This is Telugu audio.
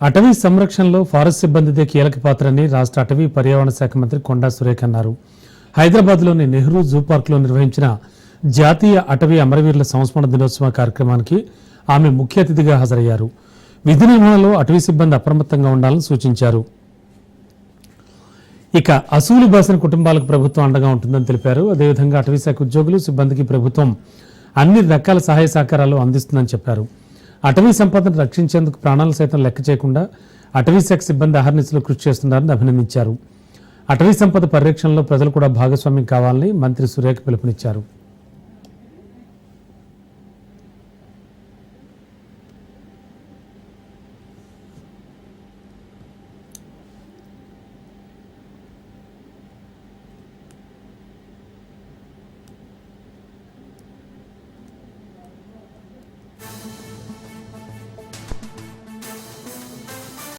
అటవీ సంరక్షణలో ఫారెస్ట్ సిబ్బందిదే కీలక పాత్రని రాష్ట్ర అటవీ పర్యావరణ శాఖ మంత్రి కొండా సురేఖ అన్నారు. హైదరాబాద్లోని నెహ్రూ జూ పార్క్లో నిర్వహించిన జాతీయ అటవీ అమరవీరుల సంస్మరణ దినోత్సవ కార్యక్రమానికి ఆమె ముఖ్య అతిథిగా హాజరయ్యారు. విధి నిర్వహణలో అటవీ సిబ్బంది అప్రమత్తంగా ఉండాలని సూచించారు. ఇక అసూలు బాసిన కుటుంబాలకు ప్రభుత్వం అండగా ఉంటుందని తెలిపారు. అదేవిధంగా అటవీ శాఖ ఉద్యోగులు సిబ్బందికి ప్రభుత్వం అన్ని రకాల సహాయ సహకారాలు అందిస్తుందని చెప్పారు. అటవీ సంపదను రక్షించేందుకు ప్రాణాలు సైతం లెక్క చేయకుండా అటవీ శాఖ సిబ్బంది అహర్నిశలు కృషి చేస్తున్నారని అభినందించారు. అటవీ సంపద పరిరక్షణలో ప్రజలు కూడా భాగస్వామ్యం కావాలని మంత్రి సురేఖ పిలుపునిచ్చారు.